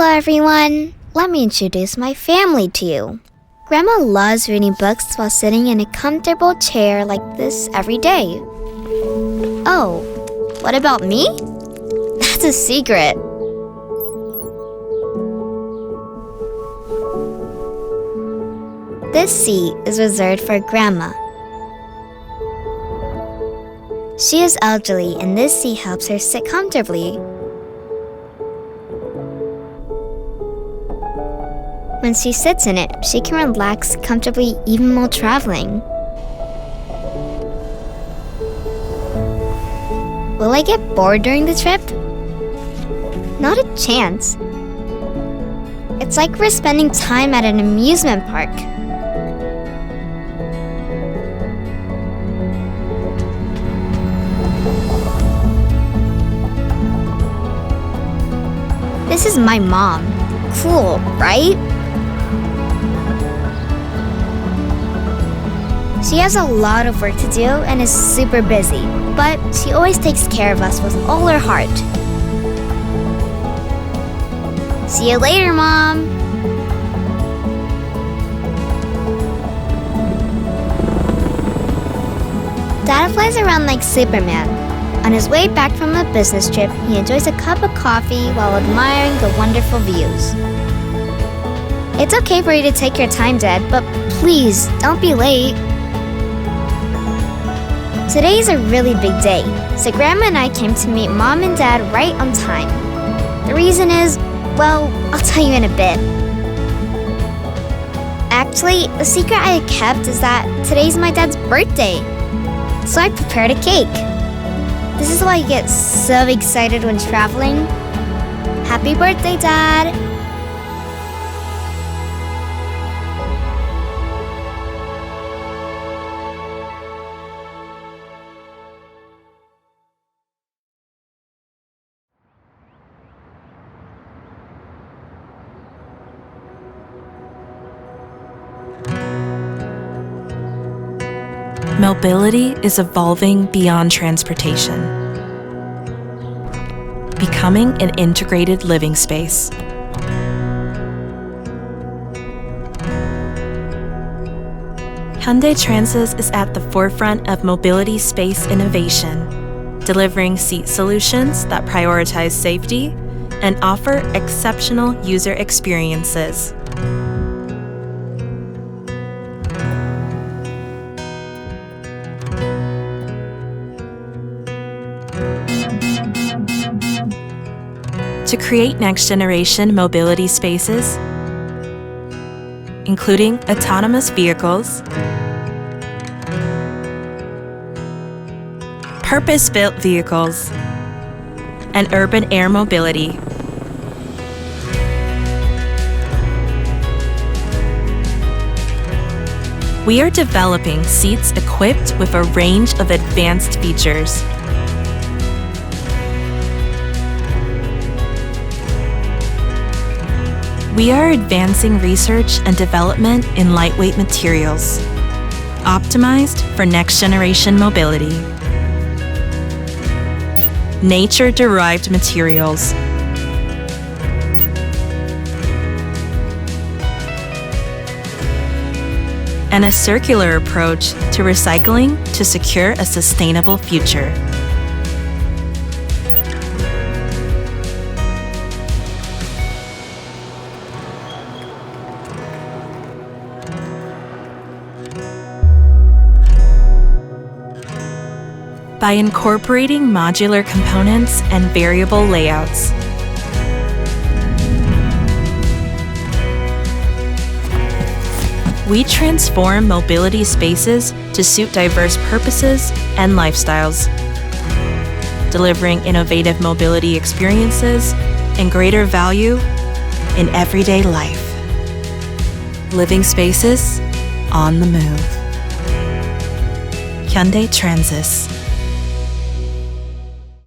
Hello, everyone. Let me introduce my family to you. Grandma loves reading books while sitting in a comfortable chair like this every day. Oh, what about me? That's a secret. This seat is reserved for Grandma. She is elderly, and this seat helps her sit comfortably. When she sits in it, she can relax comfortably even while traveling. Will I get bored during the trip? Not a chance. It's like we're spending time at an amusement park. This is my mom. Cool, right? She has a lot of work to do and is super busy, but she always takes care of us with all her heart. See you later, Mom! Dad flies around like Superman. On his way back from a business trip, he enjoys a cup of coffee while admiring the wonderful views. It's okay for you to take your time, Dad, but please don't be late. Today is a really big day, so Grandma and I came to meet Mom and Dad right on time. The reason is, well, I'll tell you in a bit. Actually, the secret I kept is that today's my dad's birthday. So I prepared a cake. This is why I get so excited when traveling. Happy birthday, Dad! Mobility is evolving beyond transportation, becoming an integrated living space. Hyundai Transys is at the forefront of mobility space innovation, delivering seat solutions that prioritize safety and offer exceptional user experiences. To create next generation mobility spaces, including autonomous vehicles, purpose built vehicles, and urban air mobility. We are developing seats equipped with a range of advanced features We are advancing research and development in lightweight materials, optimized for next generation mobility. Nature derived materials. And a circular approach to recycling to secure a sustainable future. By incorporating modular components and variable layouts. We transform mobility spaces to suit diverse purposes and lifestyles, delivering innovative mobility experiences and greater value in everyday life. Living spaces on the move. Hyundai Transys.